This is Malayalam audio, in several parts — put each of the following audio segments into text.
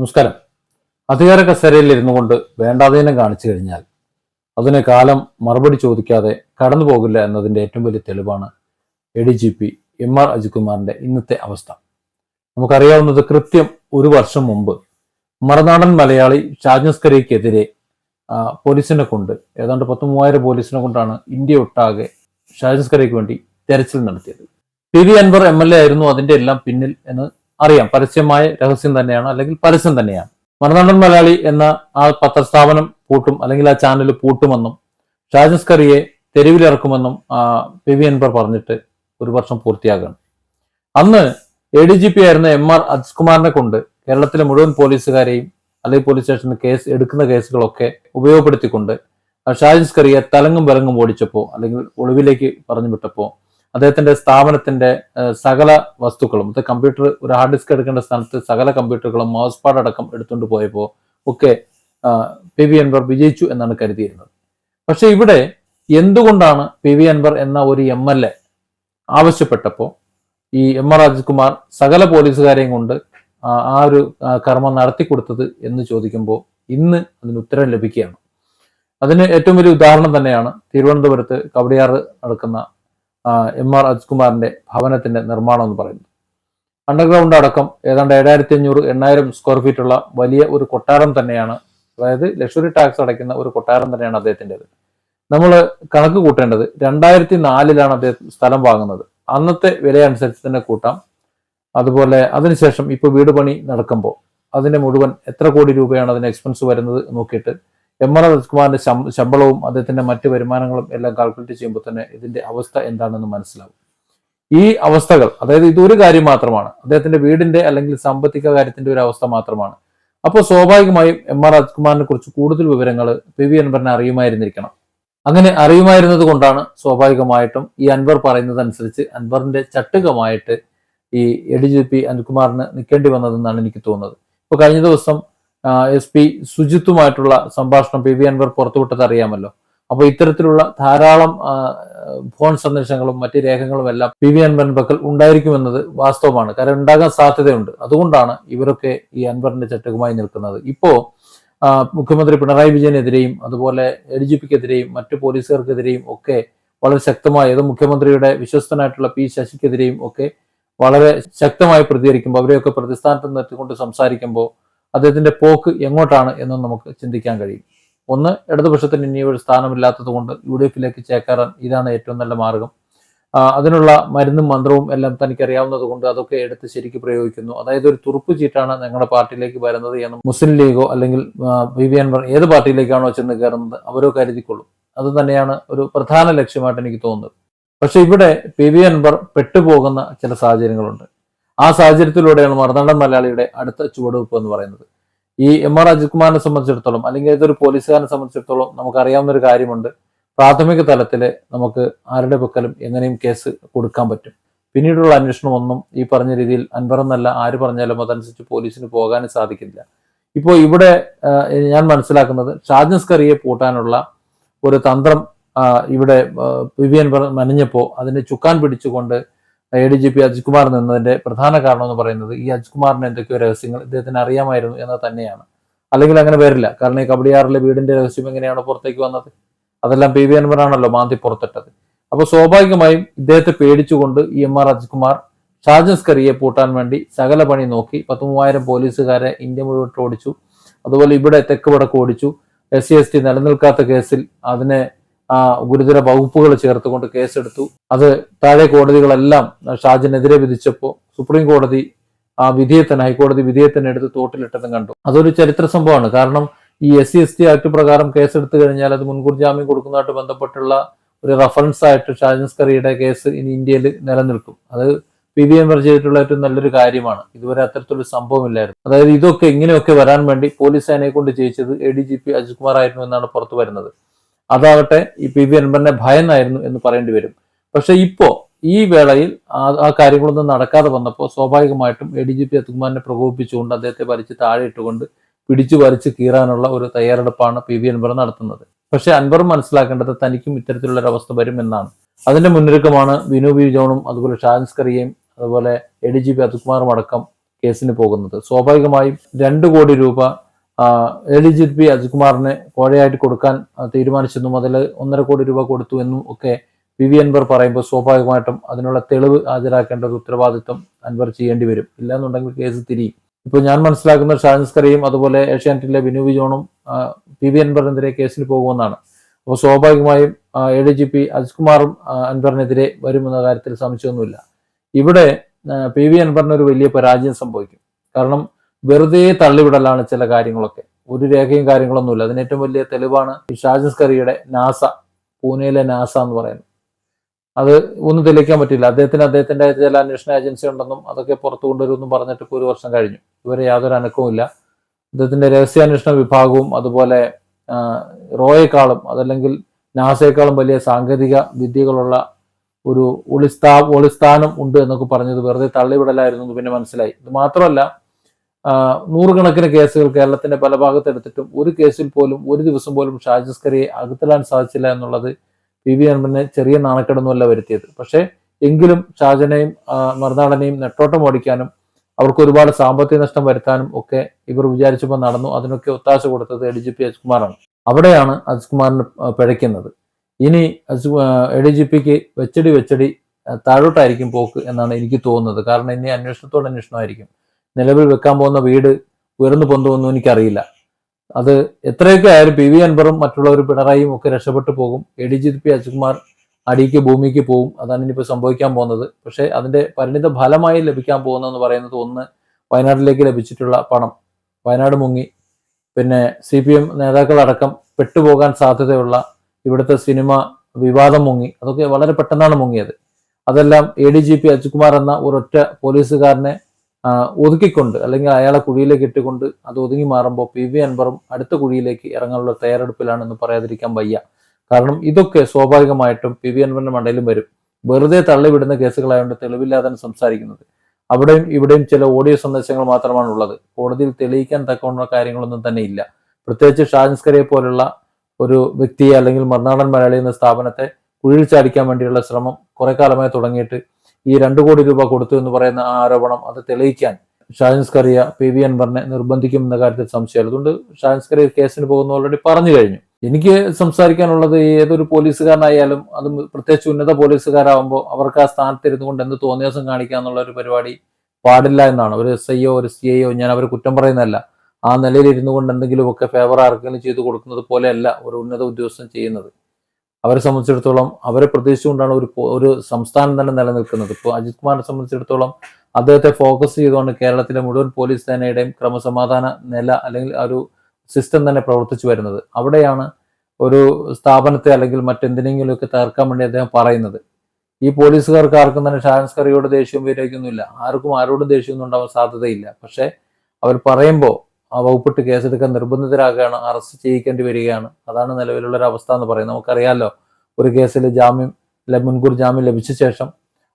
നമസ്കാരം. അധികാര കസേരയിൽ ഇരുന്നു കൊണ്ട് വേണ്ടാതീനം കാണിച്ചു കഴിഞ്ഞാൽ അതിന് കാലം മറുപടി ചോദിക്കാതെ കടന്നു പോകില്ല എന്നതിന്റെ ഏറ്റവും വലിയ തെളിവാണ് A D G P M R അജിത്കുമാറിന്റെ ഇന്നത്തെ അവസ്ഥ. നമുക്കറിയാവുന്നത് കൃത്യം ഒരു വർഷം മുമ്പ് മറുനാടൻ മലയാളി ഷാജ്നസ്കരിക്കെതിരെ പോലീസിനെ കൊണ്ട് ഏതാണ്ട് പത്ത് മൂവായിരം പോലീസിനെ കൊണ്ടാണ് ഇന്ത്യ ഒട്ടാകെ ഷാജ്നസ്കരിക്ക് വേണ്ടി തെരച്ചിൽ നടത്തിയത്. P V Anvar M L A ആയിരുന്നു അതിന്റെ എല്ലാം പിന്നിൽ എന്ന് അറിയാം. പരസ്യമായ രഹസ്യം തന്നെയാണ് അല്ലെങ്കിൽ പരസ്യം തന്നെയാണ്. മറുനാടൻ മലയാളി എന്ന ആ പത്രസ്ഥാപനം പൂട്ടും അല്ലെങ്കിൽ ആ ചാനൽ പൂട്ടുമെന്നും ഷാജസ് കറിയെ തെരുവിലിറക്കുമെന്നും പി വി പറഞ്ഞിട്ട് ഒരു വർഷം പൂർത്തിയാകണം അന്ന് എ ഡി ജി പി ആയിരുന്ന എം ആർ അജിത്കുമാറിനെ കൊണ്ട് കേരളത്തിലെ മുഴുവൻ പോലീസുകാരെയും അല്ലെങ്കിൽ പോലീസ് സ്റ്റേഷനിൽ കേസ് എടുക്കുന്ന കേസുകളൊക്കെ ഉപയോഗപ്പെടുത്തിക്കൊണ്ട് ആ ഷാജിസ് കറിയെ തലങ്ങും വിലങ്ങും ഓടിച്ചപ്പോൾ അല്ലെങ്കിൽ ഒളിവിലേക്ക് പറഞ്ഞു വിട്ടപ്പോൾ അദ്ദേഹത്തിന്റെ സ്ഥാപനത്തിന്റെ സകല വസ്തുക്കളും അത് കമ്പ്യൂട്ടർ ഒരു ഹാർഡ് ഡിസ്ക് എടുക്കേണ്ട സ്ഥാനത്ത് സകല കമ്പ്യൂട്ടറുകളും മൗസ് പാഡ് അടക്കം എടുത്തുകൊണ്ട് പോയപ്പോൾ ഒക്കെ പി വി അൻവർ വിജയിച്ചു എന്നാണ് കരുതിയിരുന്നത്. പക്ഷെ ഇവിടെ എന്തുകൊണ്ടാണ് പി വി അൻവർ എന്ന ഒരു എം എൽ എ ആവശ്യപ്പെട്ടപ്പോൾ ഈ എം ആർ രാജകുമാർ സകല പോലീസുകാരെയും കൊണ്ട് ആ ഒരു കർമ്മം നടത്തിക്കൊടുത്തത് എന്ന് ചോദിക്കുമ്പോൾ ഇന്ന് അതിന് ഉത്തരം ലഭിക്കുകയാണ്. അതിന് ഏറ്റവും വലിയ ഉദാഹരണം തന്നെയാണ് തിരുവനന്തപുരത്ത് കവടിയാറ് നടക്കുന്ന എം ആർ അജ്കുമാറിന്റെ ഭവനത്തിന്റെ നിർമ്മാണം എന്ന് പറയുന്നത്. അണ്ടർഗ്രൗണ്ട് അടക്കം ഏതാണ്ട് ഏഴായിരത്തി അഞ്ഞൂറ് എണ്ണായിരം സ്ക്വയർ ഫീറ്റ് ഉള്ള വലിയ ഒരു കൊട്ടാരം തന്നെയാണ് അതായത് ലക്ഷറി ടാക്സ് അടയ്ക്കുന്ന ഒരു കൊട്ടാരം തന്നെയാണ് അദ്ദേഹത്തിന്റെത്. നമ്മൾ കണക്ക് കൂട്ടേണ്ടത് രണ്ടായിരത്തി നാലിലാണ് അദ്ദേഹം സ്ഥലം വാങ്ങുന്നത്. അന്നത്തെ വില അനുസരിച്ച് തന്നെ കൂട്ടാം. അതുപോലെ അതിനുശേഷം ഇപ്പോൾ വീട് പണി നടക്കുമ്പോൾ അതിന്റെ മുഴുവൻ എത്ര കോടി രൂപയാണ് അതിന് എക്സ്പെൻസ് വരുന്നത് നോക്കിയിട്ട് എം ആർ രാജ്കുമാറിന്റെ ശമ്പളവും അദ്ദേഹത്തിന്റെ മറ്റ് വരുമാനങ്ങളും എല്ലാം കാൽക്കുലേറ്റ് ചെയ്യുമ്പോൾ തന്നെ ഇതിന്റെ അവസ്ഥ എന്താണെന്ന് മനസ്സിലാവും. ഈ അവസ്ഥകൾ അതായത് ഇതൊരു കാര്യം മാത്രമാണ്. അദ്ദേഹത്തിന്റെ വീടിന്റെ അല്ലെങ്കിൽ സാമ്പത്തിക കാര്യത്തിന്റെ ഒരു അവസ്ഥ മാത്രമാണ്. അപ്പോൾ സ്വാഭാവികമായും എം ആർ രാജ്കുമാറിനെ കുറിച്ച് കൂടുതൽ വിവരങ്ങൾ പി വി അൻവറിനെ അറിയുമായിരുന്നിരിക്കണം. അങ്ങനെ അറിയുമായിരുന്നത് കൊണ്ടാണ് സ്വാഭാവികമായിട്ടും ഈ അൻവർ പറയുന്നതനുസരിച്ച് അൻവറിന്റെ ചട്ടുകമായിട്ട് ഈ എ ഡി ജി പി അനിൽകുമാറിന് നിൽക്കേണ്ടി വന്നതെന്നാണ് എനിക്ക് തോന്നുന്നത്. ഇപ്പൊ കഴിഞ്ഞ ദിവസം എസ് പി സുജിത്തുമായിട്ടുള്ള സംഭാഷണം പി വി അൻവർ പുറത്തുവിട്ടത് അറിയാമല്ലോ. അപ്പോൾ ഇത്തരത്തിലുള്ള ധാരാളം ഫോൺ സന്ദേശങ്ങളും മറ്റ് രേഖകളും എല്ലാം പി വി അൻവറിന്റെ പക്കൽ ഉണ്ടായിരിക്കുമെന്നത് വാസ്തവമാണ്. കാരണം ഉണ്ടാകാൻ സാധ്യതയുണ്ട്. അതുകൊണ്ടാണ് ഇവരൊക്കെ ഈ അൻവറിന്റെ ചട്ടകുമായി നിൽക്കുന്നത്. ഇപ്പോ മുഖ്യമന്ത്രി പിണറായി വിജയനെതിരെയും അതുപോലെ എ ഡി ജി പിക്കെതിരെയും മറ്റു പോലീസുകാർക്കെതിരെയും ഒക്കെ വളരെ ശക്തമായ അത് മുഖ്യമന്ത്രിയുടെ വിശ്വസ്തനായിട്ടുള്ള പി ശശിക്കെതിരെയും ഒക്കെ വളരെ ശക്തമായി പ്രതികരിക്കുമ്പോൾ അവരെയൊക്കെ പ്രതിസ്ഥാനത്ത് നിർത്തിക്കൊണ്ട് സംസാരിക്കുമ്പോൾ അദ്ദേഹത്തിന്റെ പോക്ക് എങ്ങോട്ടാണ് എന്ന് നമുക്ക് ചിന്തിക്കാൻ കഴിയും. ഒന്ന് ഇടതുപക്ഷത്തിന് ഇനി ഒരു സ്ഥാനമില്ലാത്തത് കൊണ്ട് യു ഡി എഫിലേക്ക് ചേക്കാറാൻ ഇതാണ് ഏറ്റവും നല്ല മാർഗം. അതിനുള്ള മരുന്നും മന്ത്രവും എല്ലാം തനിക്കറിയാവുന്നത് കൊണ്ട് അതൊക്കെ എടുത്ത് ശരിക്ക് പ്രയോഗിക്കുന്നു. അതായത് ഒരു തുറുപ്പ് ചീട്ടാണ് ഞങ്ങളുടെ പാർട്ടിയിലേക്ക് വരുന്നത് എന്ന് മുസ്ലിം ലീഗോ അല്ലെങ്കിൽ വി വി അൻവർ ഏത് പാർട്ടിയിലേക്കാണോ ചെന്ന് കയറുന്നത് അവരോ കരുതിക്കൊള്ളും. അത് തന്നെയാണ് ഒരു പ്രധാന ലക്ഷ്യമായിട്ട് എനിക്ക് തോന്നുന്നത്. പക്ഷെ ഇവിടെ പി വി അൻവർ പെട്ടുപോകുന്ന ചില സാഹചര്യങ്ങളുണ്ട്. ആ സാഹചര്യത്തിലൂടെയാണ് മറുനാടൻ മലയാളിയുടെ അടുത്ത ചുവടുവെപ്പ് എന്ന് പറയുന്നത്. ഈ എം ആർ അജിത്കുമാറിനെ സംബന്ധിച്ചിടത്തോളം അല്ലെങ്കിൽ ഏതൊരു പോലീസുകാരനെ സംബന്ധിച്ചിടത്തോളം നമുക്കറിയാവുന്ന ഒരു കാര്യമുണ്ട്. പ്രാഥമിക തലത്തിൽ നമുക്ക് ആരുടെ പക്കലും എങ്ങനെയും കേസ് കൊടുക്കാൻ പറ്റും. പിന്നീടുള്ള അന്വേഷണം ഒന്നും ഈ പറഞ്ഞ രീതിയിൽ അൻവർ എന്നല്ല ആര് പറഞ്ഞാലും അതനുസരിച്ച് പോലീസിന് പോകാനും സാധിക്കില്ല. ഇപ്പോൾ ഇവിടെ ഞാൻ മനസ്സിലാക്കുന്നത് ഷാജൻസ് കറിയെ പൂട്ടാനുള്ള ഒരു തന്ത്രം ഇവിടെ വിവിയൻ മനഞ്ഞപ്പോൾ അതിന് ചുക്കാൻ പിടിച്ചുകൊണ്ട് A D G P Ajithkumar നിന്നതിന്റെ പ്രധാന കാരണം എന്ന് പറയുന്നത് ഈ അജ്കുമാറിന് എന്തൊക്കെയോ രഹസ്യങ്ങൾ ഇദ്ദേഹത്തിന് അറിയാമായിരുന്നു എന്നത് തന്നെയാണ്. അല്ലെങ്കിൽ അങ്ങനെ വരില്ല. കാരണം ഈ കബഡിയാറിലെ വീടിന്റെ രഹസ്യം എങ്ങനെയാണ് പുറത്തേക്ക് വന്നത്? അതെല്ലാം പി വി അൻവറാണല്ലോ മാന്തി പുറത്തിട്ടത്. അപ്പോൾ സ്വാഭാവികമായും ഇദ്ദേഹത്തെ പേടിച്ചുകൊണ്ട് ഇ എം ആർ അജ്കുമാർ ചാർജസ് കറിയെ പൂട്ടാൻ വേണ്ടി സകല പണി നോക്കി. പത്ത് മൂവായിരം പോലീസുകാരെ ഇന്ത്യ മുഴുവൻ ഓടിച്ചു. അതുപോലെ ഇവിടെ തെക്ക് വടക്ക് ഓടിച്ചു. എസ് സി എസ് ടി നിലനിൽക്കാത്ത കേസിൽ അതിനെ ഗുരുതര വകുപ്പുകൾ ചേർത്തുകൊണ്ട് കേസെടുത്തു. അത് താഴെ കോടതികളെല്ലാം ഷാജിനെതിരെ വിധിച്ചപ്പോൾ സുപ്രീം കോടതി ആ വിധിയെ തന്നെ ഹൈക്കോടതി വിധിയെ തന്നെ എടുത്ത് തോട്ടിലിട്ടതും കണ്ടു. അതൊരു ചരിത്ര സംഭവമാണ്. കാരണം ഈ S C S T act പ്രകാരം കേസെടുത്തു കഴിഞ്ഞാൽ അത് മുൻകൂർ ജാമ്യം കൊടുക്കുന്നതായിട്ട് ബന്ധപ്പെട്ടുള്ള ഒരു റഫറൻസ് ആയിട്ട് ഷാജിൻസ്കറിയുടെ കേസ് ഇനി ഇന്ത്യയിൽ നിലനിൽക്കും. അത് പി വി എംവർ ചെയ്തിട്ടുള്ള ഏറ്റവും നല്ലൊരു കാര്യമാണ്. ഇതുവരെ അത്തരത്തിലൊരു സംഭവമില്ലായിരുന്നു. അതായത് ഇതൊക്കെ ഇങ്ങനെയൊക്കെ വരാൻ വേണ്ടി പോലീസ് സേനയെ കൊണ്ട് ജയിച്ചത് A D G P Ajith Kumar ആയിരുന്നു എന്നാണ് പുറത്തു വരുന്നത്. അതാകട്ടെ ഈ പി വി അൻവറിനെ ഭയന്നായിരുന്നു എന്ന് പറയേണ്ടി വരും. പക്ഷെ ഇപ്പോ ഈ വേളയിൽ ആ കാര്യങ്ങളൊന്നും നടക്കാതെ വന്നപ്പോൾ സ്വാഭാവികമായിട്ടും എ ഡി ജി പി അത്തുകുമാറിനെ പ്രകോപിപ്പിച്ചുകൊണ്ട് അദ്ദേഹത്തെ വലിച്ച് താഴെ ഇട്ടുകൊണ്ട് പിടിച്ചു വലിച്ച് കീറാനുള്ള ഒരു തയ്യാറെടുപ്പാണ് പി വി അൻവർ നടത്തുന്നത്. പക്ഷെ അൻവർ മനസ്സിലാക്കേണ്ടത് തനിക്കും ഇത്തരത്തിലുള്ള ഒരു അവസ്ഥ വരുമെന്നാണ് അതിന്റെ മുന്നൊരുക്കമാണ് വിനു വി ജോണും അതുപോലെ ഷാൻസ് കറിയയും അതുപോലെ എ ഡി ജി പി അത്തുകുമാറും അടക്കം കേസിന് പോകുന്നത്. സ്വാഭാവികമായും രണ്ട് കോടി രൂപ എ ഡി ജി പി അജികുമാറിന് കോഴയായിട്ട് കൊടുക്കാൻ തീരുമാനിച്ചെന്നും അതിൽ ഒന്നര കോടി രൂപ കൊടുത്തു എന്നും ഒക്കെ പി വി അൻവർ പറയുമ്പോൾ സ്വാഭാവികമായിട്ടും അതിനുള്ള തെളിവ് ഹാജരാക്കേണ്ട ഒരു ഉത്തരവാദിത്വം അൻവർ ചെയ്യേണ്ടി വരും. ഇല്ലാന്നുണ്ടെങ്കിൽ കേസ് തിരിയും. ഇപ്പൊ ഞാൻ മനസ്സിലാക്കുന്ന ഷാൻസ്കറിയും അതുപോലെ ഏഷ്യാനെറ്റിലെ വിനു വിജോണും പി വി അൻവറിനെതിരെ കേസിൽ പോകുമെന്നാണ്. അപ്പോൾ സ്വാഭാവികമായും എ ഡി ജി പി അജികുമാറും അൻവറിനെതിരെ വരുമെന്ന കാര്യത്തിൽ സംശയമൊന്നുമില്ല. ഇവിടെ പി വി അൻവറിന് ഒരു വലിയ പരാജയം സംഭവിക്കും. കാരണം വെറുതെ തള്ളിവിടലാണ് ചില കാര്യങ്ങളൊക്കെ. ഒരു രേഖയും കാര്യങ്ങളൊന്നുമില്ല. അതിന് ഏറ്റവും വലിയ തെളിവാണ് ഈ ഷാജിസ് കറിയുടെ നാസ പൂനെയിലെ നാസ എന്ന് പറയുന്നത്. അത് ഒന്നും തെളിയിക്കാൻ പറ്റില്ല. അദ്ദേഹത്തിന് അദ്ദേഹത്തിന്റെ ചില അന്വേഷണ ഏജൻസി ഉണ്ടെന്നും അതൊക്കെ പുറത്തു കൊണ്ടുവരുമെന്നും പറഞ്ഞിട്ട് ഇപ്പോൾ ഒരു വർഷം കഴിഞ്ഞു. ഇവരെ യാതൊരു അനക്കവുമില്ല. അദ്ദേഹത്തിന്റെ രഹസ്യാന്വേഷണ വിഭാഗവും അതുപോലെ റോയേക്കാളും അതല്ലെങ്കിൽ നാസയെക്കാളും വലിയ സാങ്കേതിക വിദ്യകളുള്ള ഒരു ഒളിസ്ഥാ ഒളിസ്ഥാനം ഉണ്ട് എന്നൊക്കെ പറഞ്ഞത് വെറുതെ തള്ളിവിടലായിരുന്നു എന്ന് പിന്നെ മനസ്സിലായി. ഇത് മാത്രമല്ല നൂറുകണക്കിന് കേസുകൾ കേരളത്തിന്റെ പല ഭാഗത്ത് എടുത്തിട്ടും ഒരു കേസിൽ പോലും ഒരു ദിവസം പോലും ഷാജിസ്കറിയെ അകത്തിടാൻ സാധിച്ചില്ല എന്നുള്ളത് പി വി അൻവറിനെ ചെറിയ നാണക്കേടൊന്നുമല്ല വരുത്തിയത്. പക്ഷേ എങ്കിലും ഷാജനെയും മറുനാടനെയും നെട്ടോട്ടം ഓടിക്കാനും അവർക്ക് ഒരുപാട് സാമ്പത്തിക നഷ്ടം വരുത്താനും ഒക്കെ ഇവർ വിചാരിച്ചപ്പോൾ നടന്നു. അതിനൊക്കെ ഒത്താശ കൊടുത്തത് എ ഡി ജി പി അജ്കുമാറാണ്. അവിടെയാണ് അജ്കുമാറിന് പിഴയ്ക്കുന്നത്. ഇനി എ ഡി ജി പിക്ക് വെച്ചടി വെച്ചടി താഴോട്ടായിരിക്കും പോക്ക് എന്നാണ് എനിക്ക് തോന്നുന്നത്. കാരണം ഇനി അന്വേഷണത്തോട് അന്വേഷണമായിരിക്കും. നിലവിൽ വെക്കാൻ പോകുന്ന വീട് ഉയർന്നു പൊന്തുമെന്നും എനിക്കറിയില്ല. അത് എത്രയൊക്കെ ആയാലും പി വി അൻവറും മറ്റുള്ളവർ പിണറായിയും ഒക്കെ രക്ഷപ്പെട്ടു പോകും. A D G P Ajithkumar അടിക്ക് ഭൂമിക്ക് പോകും അതാണ് ഇനിയിപ്പോൾ സംഭവിക്കാൻ പോകുന്നത്. പക്ഷേ അതിന്റെ പരിണിത ഫലമായി ലഭിക്കാൻ പോകുന്നതെന്ന് പറയുന്നത് ഒന്ന് വയനാട്ടിലേക്ക് ലഭിച്ചിട്ടുള്ള പണം. വയനാട് മുങ്ങി. പിന്നെ സി പി എം നേതാക്കളടക്കം പെട്ടുപോകാൻ സാധ്യതയുള്ള ഇവിടുത്തെ സിനിമ വിവാദം മുങ്ങി. അതൊക്കെ വളരെ പെട്ടെന്നാണ് മുങ്ങിയത്. അതെല്ലാം A D G P Ajithkumar എന്ന ഒരൊറ്റ പോലീസുകാരനെ ഒതുക്കിക്കൊണ്ട് അല്ലെങ്കിൽ അയാളെ കുഴിയിലേക്ക് ഇട്ടുകൊണ്ട് അത് ഒതുങ്ങി മാറുമ്പോൾ പി വി അൻവറും അടുത്ത കുഴിയിലേക്ക് ഇറങ്ങാനുള്ള തയ്യാറെടുപ്പിലാണെന്ന് പറയാതിരിക്കാൻ വയ്യ. കാരണം ഇതൊക്കെ സ്വാഭാവികമായിട്ടും പി വി അൻവറിന്റെ മണ്ടയിലും വരും. വെറുതെ തള്ളിവിടുന്ന കേസുകളായതുകൊണ്ട് തെളിവില്ലാതെ സംസാരിക്കുന്നത്. അവിടെയും ഇവിടെയും ചില ഓഡിയോ സന്ദേശങ്ങൾ മാത്രമാണ് ഉള്ളത് കോടതിയിൽ തെളിയിക്കാൻ തക്കവണ്ണ കാര്യങ്ങളൊന്നും തന്നെ ഇല്ല. പ്രത്യേകിച്ച് ഷാജിസ്കറിയെ പോലുള്ള ഒരു വ്യക്തിയെ അല്ലെങ്കിൽ മറുനാടൻ മലയാളി എന്ന സ്ഥാപനത്തെ കുഴിയിൽ ചാടിക്കാൻ വേണ്ടിയുള്ള ശ്രമം കുറെ കാലമായി തുടങ്ങിയിട്ട് ഈ രണ്ടു കോടി രൂപ കൊടുത്തു എന്ന് പറയുന്ന ആരോപണം അത് തെളിയിക്കാൻ ഷാജിൻസ് കറിയ പി വി അൻവറിനെ നിർബന്ധിക്കുമെന്ന കാര്യത്തിൽ സംശയമില്ല അതുകൊണ്ട് ഷാജിൻസ് കറിയ കേസിന് പോകുന്ന ഓൾറെഡി പറഞ്ഞു കഴിഞ്ഞു. എനിക്ക് സംസാരിക്കാനുള്ളത് ഏതൊരു പോലീസുകാരനായാലും അത് പ്രത്യേകിച്ച് ഉന്നത പോലീസുകാരാകുമ്പോൾ അവർക്ക് ആ സ്ഥാനത്ത് ഇരുന്നു കൊണ്ട് എന്ത് തോന്നിയാസം കാണിക്കുക എന്നുള്ള ഒരു പരിപാടി പാടില്ല എന്നാണ്. ഒരു എസ് ഐയോ ഒരു സി ഐയോ ഞാൻ അവർ കുറ്റം പറയുന്നതല്ല. ആ നിലയിൽ ഇരുന്നു കൊണ്ട് എന്തെങ്കിലുമൊക്കെ ഫേവർ ആർക്കെങ്കിലും ചെയ്തു കൊടുക്കുന്നത് പോലെയല്ല ഒരു ഉന്നത ഉദ്യോഗസ്ഥൻ ചെയ്യുന്നത്. അവരെ സംബന്ധിച്ചിടത്തോളം അവരെ പ്രതീക്ഷിച്ചുകൊണ്ടാണ് ഒരു ഒരു സംസ്ഥാനം തന്നെ നിലനിൽക്കുന്നത്. ഇപ്പോൾ അജിത് കുമാറിനെ സംബന്ധിച്ചിടത്തോളം അദ്ദേഹത്തെ ഫോക്കസ് ചെയ്തുകൊണ്ട് കേരളത്തിലെ മുഴുവൻ പോലീസ് സേനയുടെയും ക്രമസമാധാന നില അല്ലെങ്കിൽ ഒരു സിസ്റ്റം തന്നെ പ്രവർത്തിച്ചു വരുന്നത്. അവിടെയാണ് ഒരു സ്ഥാപനത്തെ അല്ലെങ്കിൽ മറ്റെന്തിനെങ്കിലുമൊക്കെ തകർക്കാൻ വേണ്ടി അദ്ദേഹം പറയുന്നത്. ഈ പോലീസുകാർക്ക് ആർക്കും തന്നെ ഷാൻസ്കറിയോട് ദേഷ്യവും വിരോധമൊന്നുമില്ല ആർക്കും ആരോടും ദേഷ്യമൊന്നും ഉണ്ടാവാൻ സാധ്യതയില്ല. പക്ഷെ അവർ പറയുമ്പോൾ വകുപ്പിട്ട് കേസെടുക്കാൻ നിർബന്ധിതരാകുകയാണ് അറസ്റ്റ് ചെയ്യിക്കേണ്ടി വരികയാണ്. അതാണ് നിലവിലുള്ള ഒരു അവസ്ഥ എന്ന് പറയുന്നത്. നമുക്കറിയാമല്ലോ ഒരു കേസിൽ ജാമ്യം മുൻകൂർ ജാമ്യം ലഭിച്ച ശേഷം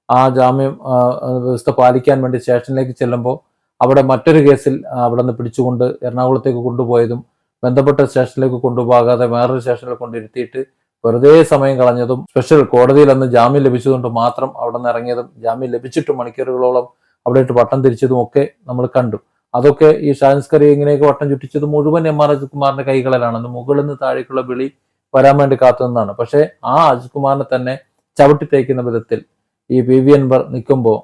ആ ജാമ്യം വ്യവസ്ഥ പാലിക്കാൻ വേണ്ടി സ്റ്റേഷനിലേക്ക് ചെല്ലുമ്പോൾ അവിടെ മറ്റൊരു കേസിൽ അവിടെ നിന്ന് പിടിച്ചുകൊണ്ട് എറണാകുളത്തേക്ക് കൊണ്ടുപോയതും ബന്ധപ്പെട്ട സ്റ്റേഷനിലേക്ക് കൊണ്ടുപോകാതെ വേറൊരു സ്റ്റേഷനിൽ കൊണ്ടിരുത്തിയിട്ട് വെറുതെ സമയം കളഞ്ഞതും സ്പെഷ്യൽ കോടതിയിൽ അന്ന് ജാമ്യം ലഭിച്ചതുകൊണ്ട് മാത്രം അവിടെ നിന്ന് ഇറങ്ങിയതും ജാമ്യം ലഭിച്ചിട്ട് മണിക്കൂറുകളോളം അവിടെ ഇട്ട് പട്ടം തിരിച്ചതും ഒക്കെ നമ്മൾ കണ്ടു. അതൊക്കെ ഈ ഷാൻസ്കറി ഇങ്ങനെയൊക്കെ വട്ടം ചുറ്റിച്ചത് മുഴുവൻ എം ആർ അജിത്കുമാറിന്റെ കൈകളിലാണ്. അന്ന് മുകളിൽ നിന്ന് താഴേക്കുള്ള വിളി വരാൻ വേണ്ടി കാത്തുനിന്നാണ്. പക്ഷേ ആ അജിത്കുമാറിനെ തന്നെ ചവിട്ടി തേക്കുന്ന വിധത്തിൽ ഈ പി വി അൻവർ നിൽക്കുമ്പോൾ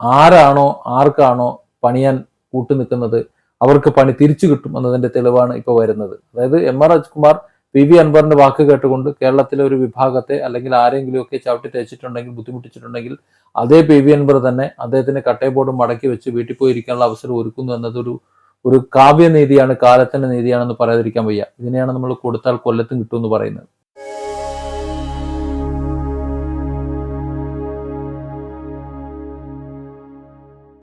ആരാണോ ആർക്കാണോ പണിയാൻ കൂട്ടു നിൽക്കുന്നത് അവർക്ക് പണി തിരിച്ചു കിട്ടും എന്നതിന്റെ തെളിവാണ് ഇപ്പോൾ വരുന്നത്. അതായത് M R Ajithkumar P V അൻവറിന്റെ വാക്ക് കേട്ടുകൊണ്ട് കേരളത്തിലെ ഒരു വിഭാഗത്തെ അല്ലെങ്കിൽ ആരെങ്കിലും ഒക്കെ ചവിട്ടി തേച്ചിട്ടുണ്ടെങ്കിൽ ബുദ്ധിമുട്ടിച്ചിട്ടുണ്ടെങ്കിൽ അതേ പി വി അൻവർ തന്നെ അദ്ദേഹത്തിന് കട്ടയബോർഡ് മടക്കി വെച്ച് വീട്ടിൽ പോയിരിക്കാനുള്ള അവസരം ഒരുക്കുന്നു എന്നതൊരു ഒരു കാവ്യനീതിയാണ് കാലത്തിന്റെ നീതിയാണെന്ന് പറയാതിരിക്കാൻ വയ്യ. ഇതിനെയാണ് നമ്മൾ കൊടുത്താൽ കൊല്ലത്തും കിട്ടുമെന്ന് പറയുന്നത്.